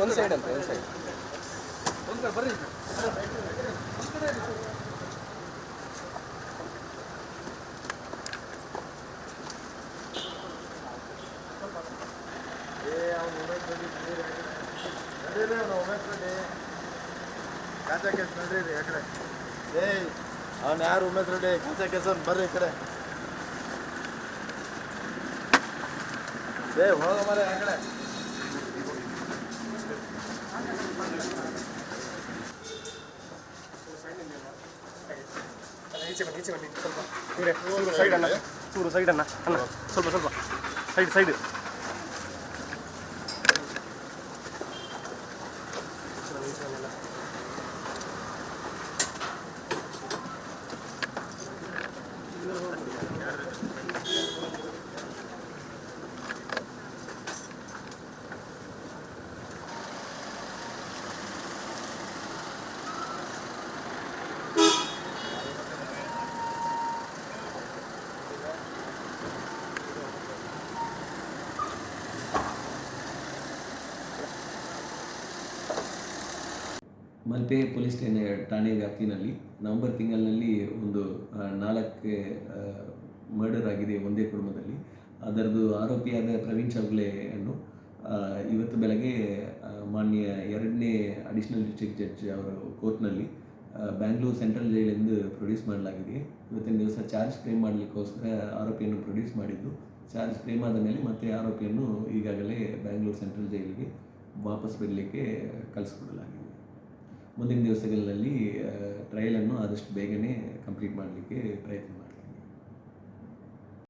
ಒಂದು ಸೈಡ್ ಅಂತ ಒಂದು ಸೈಡ್ ಕಾಚಾ ಕೇಸ್ ನೋಡ್ರಿ ಆ ಕಡೆ ಏಯ್ ಅವ್ನು ಯಾರು ಉಮೇಶ್ ರೆಡ್ಡಿ? ಕೆಲಸ ಕೆಲಸ ಬರ್ರಿ ಕಡೆ. ಏ, ಹೋಗ ಮರೆ ಆ ಕಡೆ. ಈಚೆ ಬನ್ನಿ ಈಚೆ ಸ್ವಲ್ಪ ಸೈಡ್ ಅಣ್ಣ. ಸೈಡ್ ಸ್ವಲ್ಪ ಸ್ವಲ್ಪ. Side side. ಮಲ್ಪೆ ಪೊಲೀಸ್ ಠಾಣೆ ಠಾಣೆ ವ್ಯಾಪ್ತಿನಲ್ಲಿ ನವೆಂಬರ್ ತಿಂಗಳಿನಲ್ಲಿ ಒಂದು ನಾಲ್ಕು ಮರ್ಡರ್ ಆಗಿದೆ ಒಂದೇ ಕುಟುಂಬದಲ್ಲಿ. ಅದರದ್ದು ಆರೋಪಿಯಾದ ಪ್ರವೀಣ್ ಚೌಗ್ಲೆಯನ್ನು ಇವತ್ತು ಬೆಳಗ್ಗೆ ಮಾನ್ಯ ಎರಡನೇ ಅಡಿಷನಲ್ ಡಿಸ್ಟ್ರಿಕ್ಟ್ ಜಡ್ಜ್ ಅವರು ಕೋರ್ಟ್ನಲ್ಲಿ ಬ್ಯಾಂಗ್ಳೂರು ಸೆಂಟ್ರಲ್ ಜೈಲೆಂದು ಪ್ರೊಡ್ಯೂಸ್ ಮಾಡಲಾಗಿದೆ. ಇವತ್ತಿನ ದಿವಸ ಚಾರ್ಜ್ ಫ್ರೇಮ್ ಮಾಡಲಿಕ್ಕೋಸ್ಕರ ಆರೋಪಿಯನ್ನು ಪ್ರೊಡ್ಯೂಸ್ ಮಾಡಿದ್ದು. ಚಾರ್ಜ್ ಫ್ರೇಮ್ ಆದ ಮೇಲೆ ಮತ್ತೆ ಆರೋಪಿಯನ್ನು ಈಗಾಗಲೇ ಬ್ಯಾಂಗ್ಳೂರು ಸೆಂಟ್ರಲ್ ಜೈಲಿಗೆ ವಾಪಸ್ ಬಿಡಲಿಕ್ಕೆ ಕಳಿಸ್ಕೊಡಲಾಗಿದೆ. ಮುಂದಿನ ದಿವಸಗಳಲ್ಲಿ ಟ್ರಯಲನ್ನು ಆದಷ್ಟು ಬೇಗನೆ ಕಂಪ್ಲೀಟ್ ಮಾಡಲಿಕ್ಕೆ ಪ್ರಯತ್ನ ಮಾಡ್ತೀವಿ